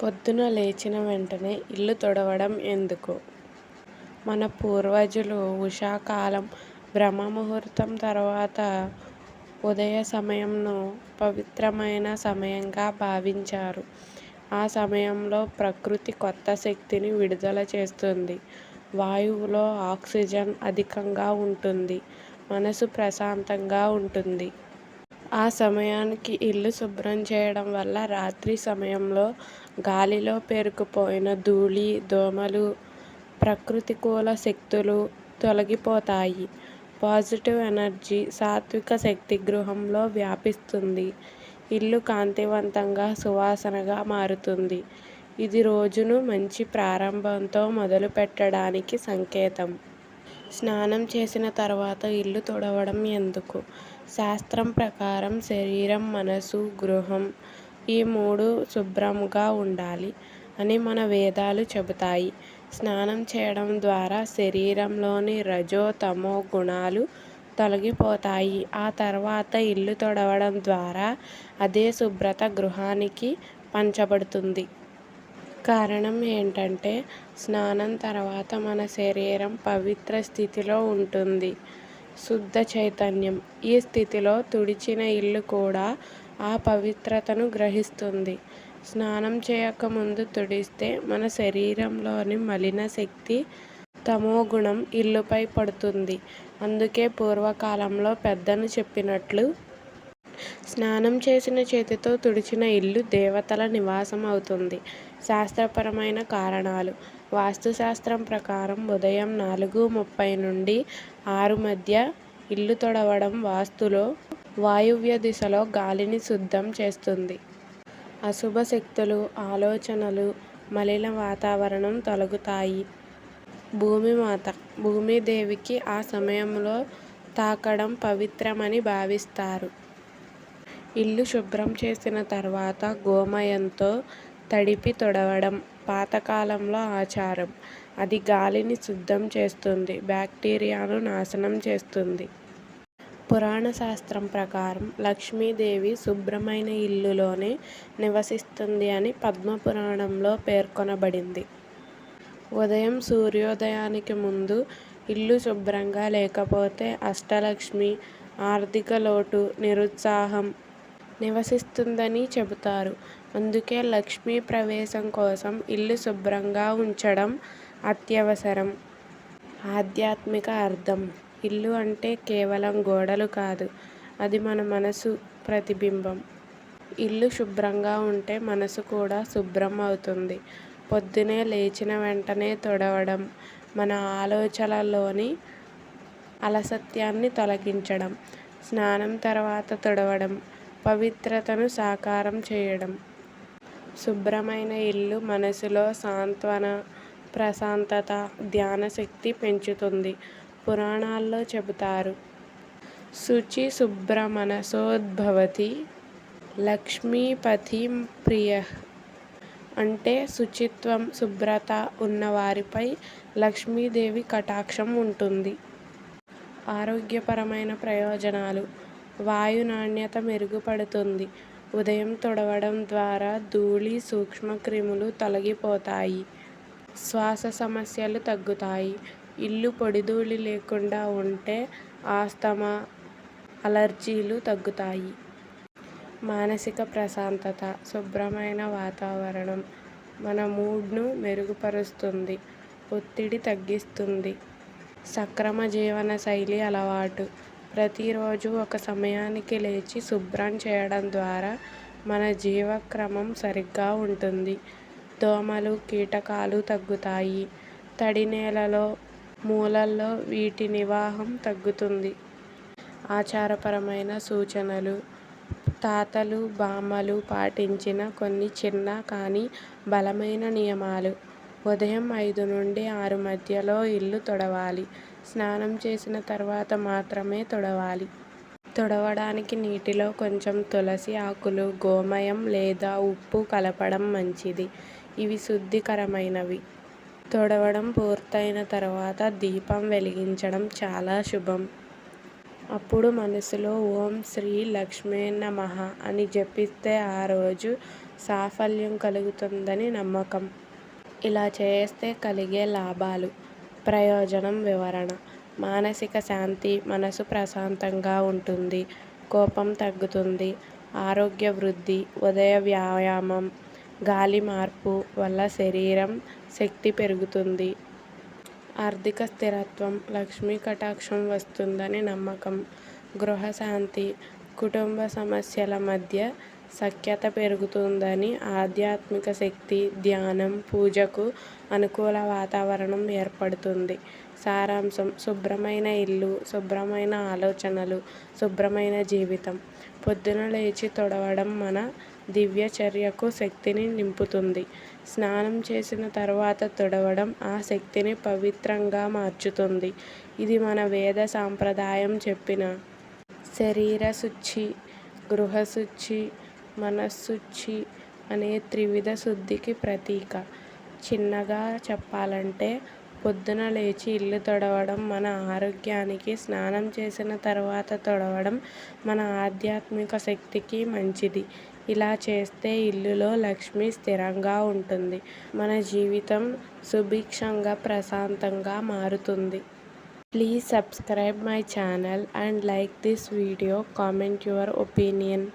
పొద్దున లేచిన వెంటనే ఇల్లు తుడవడం ఎందుకు? మన పూర్వజులు ఉషాకాలం బ్రహ్మముహూర్తం తర్వాత ఉదయ సమయంను పవిత్రమైన సమయంగా భావించారు. ఆ సమయంలో ప్రకృతి కొత్త శక్తిని విడుదల చేస్తుంది. వాయువులో ఆక్సిజన్ అధికంగా ఉంటుంది. మనసు ప్రశాంతంగా ఉంటుంది. ఆ సమయానికి ఇల్లు శుభ్రం చేయడం వల్ల రాత్రి సమయంలో గాలిలో పేరుకుపోయిన ధూళి, దోమలు, ప్రకృతికూల శక్తులు తొలగిపోతాయి. పాజిటివ్ ఎనర్జీ, సాత్విక శక్తి గృహంలో వ్యాపిస్తుంది. ఇల్లు కాంతివంతంగా, సువాసనగా మారుతుంది. ఇది రోజును మంచి ప్రారంభంతో మొదలుపెట్టడానికి సంకేతం. స్నానం చేసిన తర్వాత ఇల్లు తుడవడం ఎందుకు? శాస్త్రం ప్రకారం శరీరం, మనసు, గృహం ఈ మూడు శుభ్రంగా ఉండాలి అని మన వేదాలు చెబుతాయి. స్నానం చేయడం ద్వారా శరీరంలోని రజో, తమో గుణాలు తొలగిపోతాయి. ఆ తర్వాత ఇల్లు తొడవడం ద్వారా అదే శుభ్రత గృహానికి పంచబడుతుంది. కారణం ఏంటంటే స్నానం తర్వాత మన శరీరం పవిత్ర స్థితిలో ఉంటుంది. శుద్ధ చైతన్యం. ఈ స్థితిలో తుడిచిన ఇల్లు కూడా ఆ పవిత్రతను గ్రహిస్తుంది. స్నానం చేయక ముందు తుడిస్తే మన శరీరంలోని మలిన శక్తి తమో గుణం ఇల్లుపై పడుతుంది. అందుకే పూర్వకాలంలో పెద్దను చెప్పినట్లు స్నానం చేసిన చేతితో తుడిచిన ఇల్లు దేవతల నివాసం అవుతుంది. శాస్త్రపరమైన కారణాలు వాస్తుశాస్త్రం ప్రకారం ఉదయం నాలుగు ముప్పై నుండి ఆరు మధ్య ఇల్లు తొడవడం వాస్తులో వాయువ్య దిశలో గాలిని శుద్ధం చేస్తుంది. అశుభ శక్తులు, ఆలోచనలు, మలిన వాతావరణం తొలగుతాయి. భూమిమాత, భూమిదేవికి ఆ సమయంలో తాకడం పవిత్రమని భావిస్తారు. ఇల్లు శుభ్రం చేసిన తర్వాత గోమయంతో తడిపి తొడవడం పాతకాలంలో ఆచారం. అది గాలిని శుద్ధం చేస్తుంది. బ్యాక్టీరియాను నాశనం చేస్తుంది. పురాణశాస్త్రం ప్రకారం లక్ష్మీదేవి శుభ్రమైన ఇల్లులోనే నివసిస్తుంది అని పద్మపురాణంలో పేర్కొనబడింది. ఉదయం సూర్యోదయానికి ముందు ఇల్లు శుభ్రంగా లేకపోతే అష్టలక్ష్మి, ఆర్థిక లోటు, నిరుత్సాహం నివసిస్తుందని చెబుతారు. అందుకే లక్ష్మీ ప్రవేశం కోసం ఇల్లు శుభ్రంగా ఉంచడం అత్యవసరం. ఆధ్యాత్మిక అర్థం ఇల్లు అంటే కేవలం గోడలు కాదు. అది మన మనసు ప్రతిబింబం. ఇల్లు శుభ్రంగా ఉంటే మనసు కూడా శుభ్రం అవుతుంది. పొద్దున్నే లేచిన వెంటనే తుడవడం మన ఆలోచనలలోని అలసత్యాన్ని తొలగించడం. స్నానం తర్వాత తుడవడం పవిత్రతను సాకారం చేయడం. శుభ్రమైన ఇల్లు మనసులో సాంత్వన, ప్రశాంతత, ధ్యానశక్తి పెంచుతుంది. పురాణాల్లో చెబుతారు శుచి శుభ్ర మనసోద్భవతి లక్ష్మీపతి ప్రియ అంటే శుచిత్వం, శుభ్రత ఉన్నవారిపై లక్ష్మీదేవి కటాక్షం ఉంటుంది. ఆరోగ్యపరమైన ప్రయోజనాలు వాయు నాణ్యత మెరుగుపడుతుంది. ఉదయం తుడవడం ద్వారా ధూళి, సూక్ష్మక్రిములు తొలగిపోతాయి. శ్వాస సమస్యలు తగ్గుతాయి. ఇల్లు పొడిధూళి లేకుండా ఉంటే ఆస్తమా, అలర్జీలు తగ్గుతాయి. మానసిక ప్రశాంతత శుభ్రమైన వాతావరణం మన మూడ్ను మెరుగుపరుస్తుంది. ఒత్తిడి తగ్గిస్తుంది. సక్రమ జీవన శైలి అలవాటు ప్రతిరోజు ఒక సమయానికి లేచి శుభ్రం చేయడం ద్వారా మన జీవక్రమం సరిగ్గా ఉంటుంది. దోమలు, కీటకాలు తగ్గుతాయి. తడి నేలలో, మూలల్లో వీటి నివాహం తగ్గుతుంది. ఆచారపరమైన సూచనలు తాతలు, బామ్మలు పాటించిన కొన్ని చిన్న కానీ బలమైన నియమాలు ఉదయం ఐదు నుండి ఆరు మధ్యలో ఇల్లు తుడవాలి. స్నానం చేసిన తర్వాత మాత్రమే తుడవాలి. తుడవడానికి నీటిలో కొంచెం తులసి ఆకులు, గోమయం లేదా ఉప్పు కలపడం మంచిది. ఇవి శుద్ధికరమైనవి. తొడవడం పూర్తయిన తర్వాత దీపం వెలిగించడం చాలా శుభం. అప్పుడు మనసులో ఓం శ్రీ లక్ష్మే నమః అని జపిస్తే ఆ రోజు సాఫల్యం కలుగుతుందని నమ్మకం. ఇలా చేస్తే కలిగే లాభాలు. ప్రయోజనం వివరణ మానసిక శాంతి మనసు ప్రశాంతంగా ఉంటుంది. కోపం తగ్గుతుంది. ఆరోగ్య వృద్ధి ఉదయ వ్యాయామం, గాలి మార్పు వల్ల శరీరం శక్తి పెరుగుతుంది. ఆర్థిక స్థిరత్వం లక్ష్మీ కటాక్షం వస్తుందని నమ్మకం. గృహశాంతి కుటుంబ సమస్యల మధ్య సఖ్యత పెరుగుతుందని ఆధ్యాత్మిక శక్తి ధ్యానం పూజకు అనుకూల వాతావరణం ఏర్పడుతుంది. సారాంశం శుభ్రమైన ఇల్లు శుభ్రమైన ఆలోచనలు శుభ్రమైన జీవితం. పొద్దున లేచి తుడవడం మన దివ్యచర్యకు శక్తిని నింపుతుంది. స్నానం చేసిన తర్వాత తుడవడం ఆ శక్తిని పవిత్రంగా మార్చుతుంది. ఇది మన వేద సాంప్రదాయం చెప్పిన శరీర శుచి, గృహశుచి మనశుచి అనే త్రివిధ శుద్ధికి ప్రతీక. చిన్నగా చెప్పాలంటే పొద్దున లేచి ఇల్లు తొడవడం మన ఆరోగ్యానికి స్నానం చేసిన తర్వాత తొడవడం మన ఆధ్యాత్మిక శక్తికి మంచిది. ఇలా చేస్తే ఇల్లులో లక్ష్మి స్థిరంగా ఉంటుంది. మన జీవితం సుభిక్షంగా ప్రశాంతంగా మారుతుంది. Please subscribe my channel and like this video, comment your opinion.